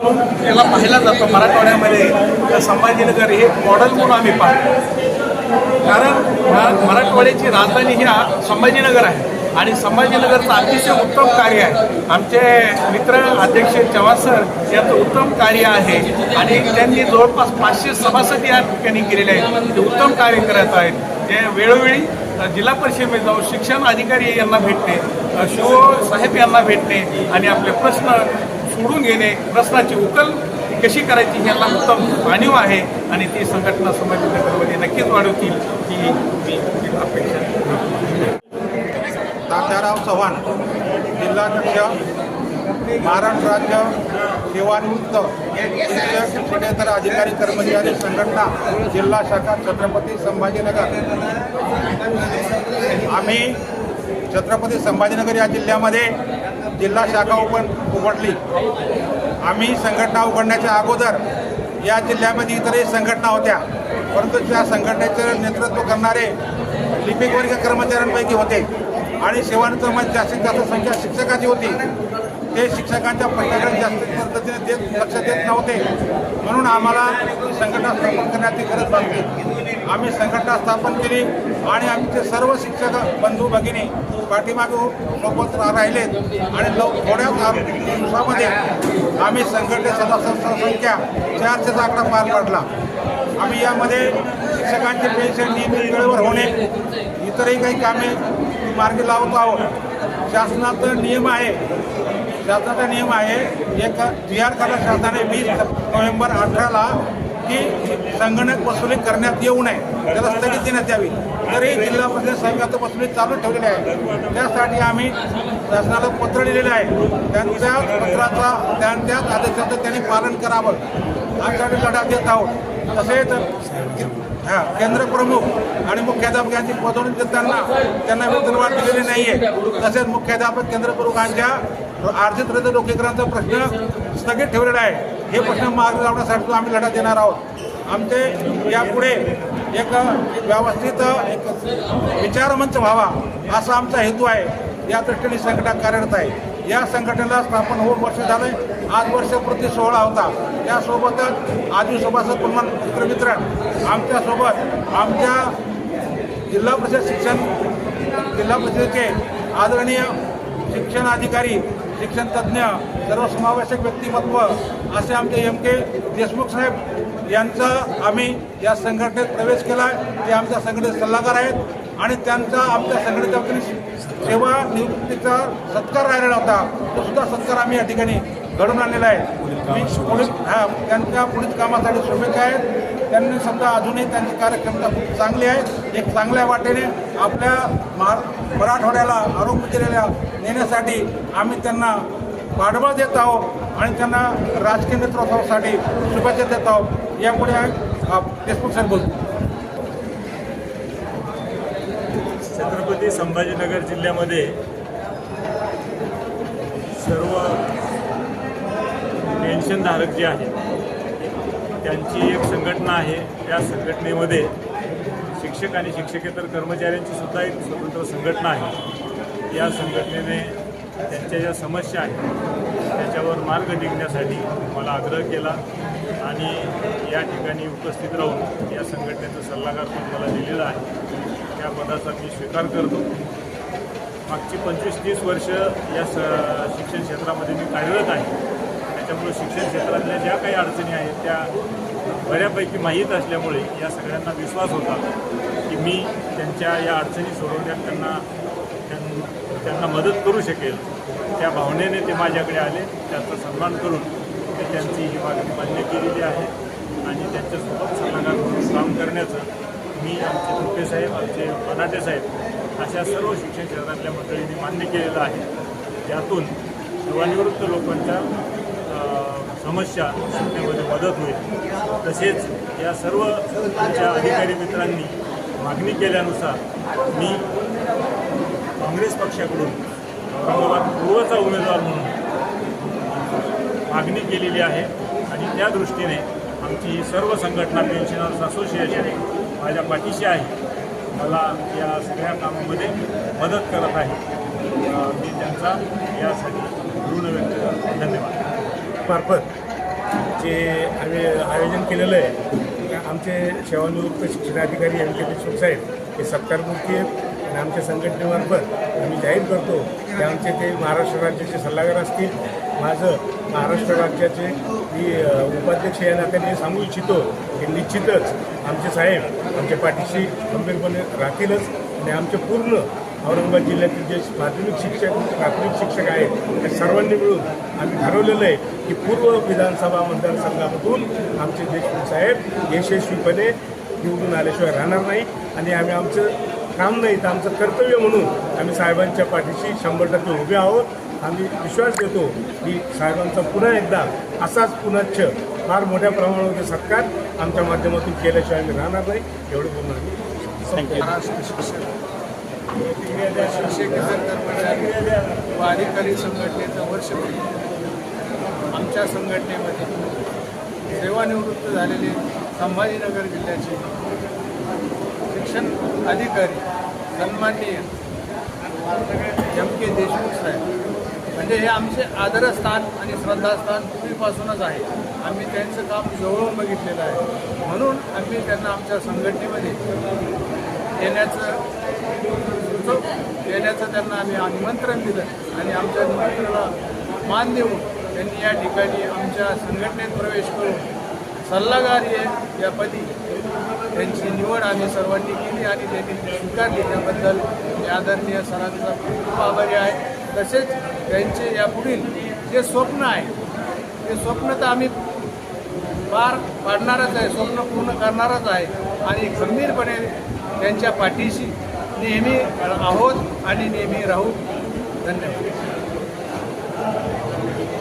याला पाहिला जातो मराठवाड्यामध्ये. तर संभाजीनगर हे मॉडेल म्हणून आम्ही पाहतो. कारण मराठवाड्याची राजधानी ही संभाजीनगर आहे. आणि संभाजीनगरचं अतिशय उत्तम कार्य आहे. आमचे मित्र अध्यक्ष चव्हाण सर यांचं उत्तम कार्य आहे. आणि त्यांनी जवळपास पाचशे सभासद या ठिकाणी केलेले आहेत. ते उत्तम कार्य करत आहेत. जे वेळोवेळी जिल्हा परिषदेमध्ये जाऊन शिक्षण अधिकारी यांना भेटणे शिव साहेब यांना भेटणे आणि आपले प्रश्न सोडून घेणे प्रश्नाची उकल कशी करायची ही यांना उत्तम जाणीव आहे आणि ती संघटना संभाजीनगरमध्ये नक्कीच वाढवतील ही मी अपेक्षा तात्याराव चव्हाण जिल्हाध्यक्ष महाराष्ट्र राज्य सेवानिवृत्त शिक्षक शिक्षकेतर अधिकारी कर्मचारी संघटना जिल्हा शाखा छत्रपती संभाजीनगर. आम्ही छत्रपती संभाजीनगर या जिल्ह्यामध्ये जिल्हा शाखा उघड उघडली आम्ही संघटना उघडण्याच्या अगोदर या जिल्ह्यामध्ये इतरही संघटना होत्या. परंतु त्या संघटनेचं नेतृत्व करणारे लिपिक वर्ग कर्मचाऱ्यांपैकी होते. आणि सेवानिवृत्त जास्तीत जास्त संख्या शिक्षकाची होती. ते शिक्षकांच्या प्रश्नाकडे जास्त पद्धतीने देत लक्ष देत नव्हते. म्हणून आम्हाला संघटना स्थापन करण्याची गरज भासली. आम्ही संघटना स्थापन केली आणि आमचे सर्व शिक्षक बंधू भगिनी पाठीमागे सोबत राहिलेत आणि लव थोड्याच दिवसामध्ये आम्ही संघटने सदस्य संख्या चारशेचा आकडा पार पाडला. आम्ही यामध्ये शिक्षकांचे पेन्शन नियमित वेळेवर होणे इतरही काही कामे मार्गी लावत आहोत. शासनाचा नियम आहे शासनाचा नियम आहे. एक जी आर शासनाने वीस नोव्हेंबर अठराला की संगणक वसुली करण्यात येऊ नये. त्याला स्थगित देण्यात यावी. तरी जिल्हा परिषद संघाचं वसुली चालू ठेवलेली आहे. त्यासाठी आम्ही शासनाला पत्र लिहिलेलं आहे. त्यांच्या पत्राचा त्यांच्याच आदेशाचं त्यांनी पालन करावं. यासाठी लढा देत आहोत. तसेच हां केंद्र प्रमुख आणि मुख्याध्यापकांची पदोन्नती देताना त्यांना वेतनवाढ दिलेली नाही आहे तसेच मुख्याध्यापक केंद्र प्रमुखांच्या अर्जित रद्द लोकीकरणाचा प्रश्न स्थगित ठेवलेला आहे. हे प्रश्न मार्ग लावण्यासाठी आम्ही लढा देणार आहोत. आमचे यापुढे एक व्यवस्थित एक विचारमंच व्हावा असा आमचा हेतू आहे. या दृष्टीने संघटना कार्यरत आहे. या संघटनेला स्थापन होऊन वर्ष झालंय. आज वर्षपूर्ती सोहळा होता. त्यासोबतच आजी सभासद प्रमाण मित्र मित्र आमच्यासोबत आमच्या जिल्हा परिषद शिक्षण जिल्हा परिषदेचे आदरणीय शिक्षण अधिकारी शिक्षण तज्ज्ञ सर्वसमावेशक व्यक्तिमत्व असे आमचे एम के देशमुख साहेब यांचा आम्ही या संघटनेत प्रवेश केला आहे ते आमच्या संघटनेत सल्लागार आहेत आणि त्यांचा आमच्या संघटनेच्या वतीने सेवा निवृत्तीचा सत्कार राहिलेला होता. तो सुद्धा सत्कार आम्ही या ठिकाणी घडून आलेलं आहे. पुढील हा त्यांच्या पुढील कामासाठी शुभेच्छा आहेत. त्यांनी समजा अजूनही त्यांची कार्यक्षमता खूप चांगली आहे. एक चांगल्या वाटेने आपल्या महा मराठवाड्याला आरोग्य केलेल्या नेण्यासाठी आम्ही त्यांना पाठबळ देत आहोत आणि त्यांना राजकीय नेतृत्वासाठी शुभेच्छा देत आहोत. यापुढे देशमुख सर बोलतो. छत्रपती संभाजीनगर जिल्ह्यामध्ये सर्व पेन्शनधारक जे आहेत त्यांची एक संघटना आहे. त्या संघटनेमध्ये शिक्षक आणि शिक्षकेतर कर्मचाऱ्यांची सुद्धा एक स्वतंत्र संघटना आहे. या संघटनेने त्यांच्या ज्या समस्या आहेत त्याच्यावर मार्ग निघण्यासाठी मला आग्रह केला आणि या ठिकाणी उपस्थित राहून या संघटनेचा सल्लागार पण मला दिलेला आहे. त्या पदाचा मी स्वीकार करतो. मागची पंचवीस तीस वर्ष या स शिक्षण क्षेत्रामध्ये मी कार्यरत आहे. त्याच्यामुळे शिक्षण क्षेत्रातल्या ज्या काही अडचणी आहेत त्या बऱ्यापैकी माहीत असल्यामुळे या सगळ्यांना विश्वास होता की मी त्यांच्या या अडचणी सोडवण्यात त्यांना त्यांना मदत करू शकेल. त्या भावनेने ते माझ्याकडे आले. त्यांचा सन्मान करून मी त्यांची ही मागणी मान्य केलेली आहे. आणि त्यांच्यासोबत सल्लागार म्हणून काम करण्याचं मी आमचे तुपे साहेब आमचे बनाटे साहेब अशा सर्व शिक्षण क्षेत्रातल्या मंडळींनी मान्य केलेलं आहे. त्यातून सेवानिवृत्त लोकांच्या समस्या सुटण्यामध्ये मदत होईल. तसेच या सर्व आमच्या अधिकारी मित्रांनी मागणी केल्यानुसार मी काँग्रेस पक्षाकडून औरंगाबाद पूर्वचा उमेदवार म्हणून मागणी केलेली आहे आणि त्या दृष्टीने आमची ही सर्व संघटना पेन्शनर्स असोसिएशन माझ्या पाठीशी आहे. मला या सगळ्या कामामध्ये मदत करत आहे. मी त्यांचा यासाठी ऋण व्यक्त करतो. धन्यवाद. मार्फत जे आम्ही आयोजन केलेलं आहे आमचे सेवानिवृत्त शिक्षणाधिकारी एम के देशमुख साहेब हे सत्कारमूर्ती आहेत आणि आमच्या संघटनेमार्फत आम्ही जाहीर करतो की आमचे ते महाराष्ट्र राज्याचे सल्लागार असतील. माझं महाराष्ट्र राज्याचे मी उपाध्यक्ष या नात्याने सांगू इच्छितो की निश्चितच आमचे साहेब आमच्या पाठीशी गंभीरपणे राहतीलच आणि आमचे पूर्ण औरंगाबाद जिल्ह्यातील जे माध्यमिक शिक्षक प्राथमिक शिक्षक आहेत त्या सर्वांनी मिळून आम्ही ठरवलेलं आहे की पूर्व विधानसभा मतदारसंघामधून आमचे देशमुख साहेब यशस्वीपणे निवडून आल्याशिवाय राहणार नाही आणि आम्ही आमचं काम नाही तर आमचं कर्तव्य म्हणून आम्ही साहेबांच्या पाठीशी शंभर टक्के उभे आहोत. आम्ही विश्वास देतो की साहेबांचा पुन्हा एकदा असाच पुनश्च फार मोठ्या प्रमाणामध्ये सत्कार आमच्या माध्यमातून केल्याशिवाय आम्ही राहणार नाही एवढं बोलणं आम्ही महाराष्ट्र शिक्षक शिक्षकेतर कर्मचारी व अधिकारी संघटनेचं वर्ष आमच्या संघटनेमध्ये सेवानिवृत्त झालेले संभाजीनगर जिल्ह्याचे शिक्षण अधिकारी सन्माननीय एम के देशमुख साहेब. म्हणजे हे आमचे आदरस्थान आणि श्रद्धास्थान पूर्वीपासूनच आहे. आम्ही त्यांचं काम जवळून बघितलेलं आहे. म्हणून आम्ही त्यांना आमच्या संघटनेमध्ये येण्याचं उत्सव येण्याचं त्यांना आम्ही निमंत्रण दिलं आणि आमच्या निमंत्रणाला मान देऊन त्यांनी या ठिकाणी आमच्या संघटनेत प्रवेश करून सल्लागार या पदी त्यांची निवड आम्ही सर्वांनी केली आणि त्यांनी स्वीकार स्वीकारली. त्याबद्दल मी आदरणीय सरांचा खूप खूप आभारी आहे. तसेच त्यांचे यापुढील जे स्वप्न आहे ते स्वप्न तर आम्ही पार पाडणारच आहे स्वप्न पूर्ण करणारच आहे आणि खंबीरपणे त्यांच्या पाठीशी नेहमी आहोत आणि नेहमी राहू. धन्यवाद.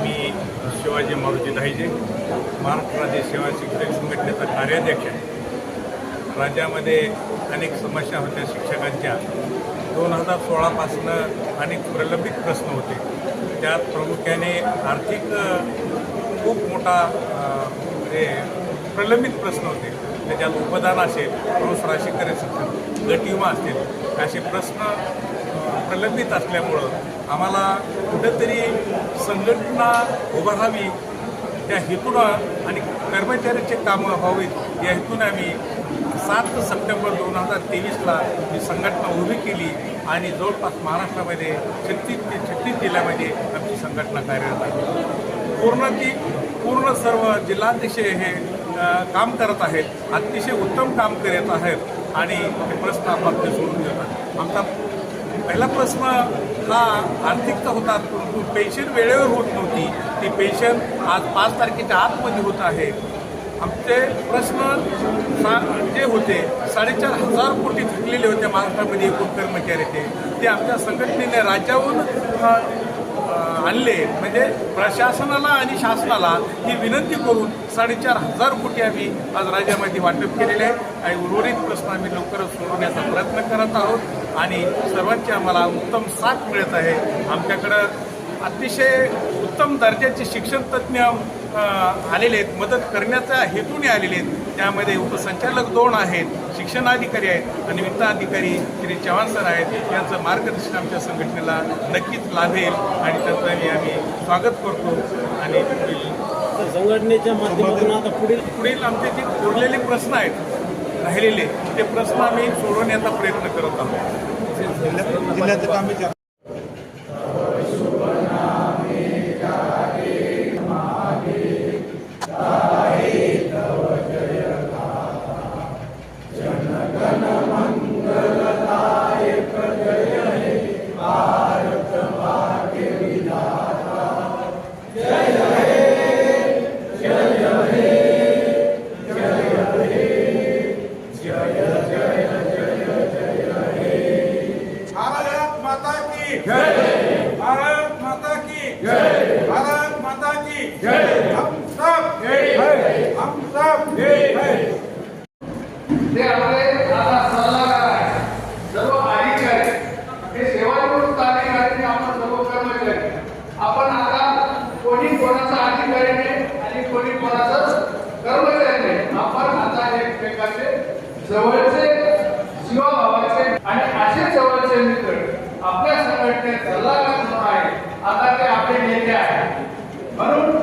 मी शिवाजी मारुती दाहिजे महाराष्ट्र राज्य सेवा शिक्षक संघटनेचा कार्याध्यक्ष आहे. राज्यामध्ये अनेक समस्या होत्या शिक्षकांच्या. दोन हजार सोळापासनं अनेक प्रलंबित प्रश्न होते. त्यात प्रामुख्याने आर्थिक खूप मोठा म्हणजे प्रलंबित प्रश्न होते. त्याच्यात उपदान असेल रोज राशीकर असेल गट विमा असतील. असे प्रश्न प्रलंबित असल्यामुळं आम्हाला कुठंतरी संघटना उभारावी त्या हेतूनं आणि कर्मचाऱ्याचे कामं व्हावीत या हेतून आम्ही सात सप्टेंबर दोन हजार तेवीसला ही संघटना उभी केली आणि जवळपास महाराष्ट्रामध्ये छत्तीस ते छत्तीस जिल्ह्यामध्ये आमची संघटना कार्यरत आहे. पूर्ण ती पूर्ण सर्व जिल्हाध्यक्ष हे काम करत आहेत अतिशय उत्तम काम करत आहेत आणि हे प्रश्न आपण ते सोडून देतात आमचा पहिला प्रश्न हा आर्थिकता होता परंतु पेन्शन वेळेवर होत नव्हती. ती पेन्शन आज पाच तारखेच्या आतमध्ये होत आहे. आमचे प्रश्न सा जे होते साडेचार हजार कोटी थकलेले होते महाराष्ट्रामध्ये एकूण कर्मचारी ते. आमच्या संघटनेने राज्याहून मानले म्हणजे प्रशासनाला आणि शासनाला ही विनंती करून साडेचार हजार कोटी आम्ही आज राज्यामध्ये वाटप केलेले आहे. आणि उर्वरित प्रश्न आम्ही लवकरच सोडवण्याचा प्रयत्न करत आहोत. आणि सर्वांची आम्हाला उत्तम साथ मिळत आहे. आमच्याकडं अतिशय उत्तम दर्जाचे शिक्षण तज्ज्ञ आलेले आहेत. मदत करण्याच्या हेतूने आलेले आहेत. त्यामध्ये उपसंचालक दोन आहेत शिक्षणाधिकारी आहेत आणि वित्त अधिकारी श्री चव्हाण सर आहेत. यांचं मार्गदर्शन आमच्या संघटनेला नक्कीच लाभेल आणि त्याचं आम्ही आम्ही स्वागत करतो आणि संघटनेच्या माध्यमातून आता पुढील पुढील आमचे जे उरलेले प्रश्न आहेत राहिलेले ते प्रश्न आम्ही सोडवण्याचा प्रयत्न करत आहोत. हम सब जय। हम सब जय। ते आपले आता सल्लागार आहे. सर्व अधिकारी हे सेवानिवृत्त अधिकारी आपण सर्व कर्मचारी आपण आता कोणी कोणाचा अधिकारी नाही आणि कोणी कोणाचा कर्मचारी नाही. आपण आता एकमेकाचे जवळचे जीवाभावाचे आणि असे जवळचे मित्र आपल्या संघटनेत सल्लागार म्हणून आहे आता ते आपले नेते आहेत. म्हणून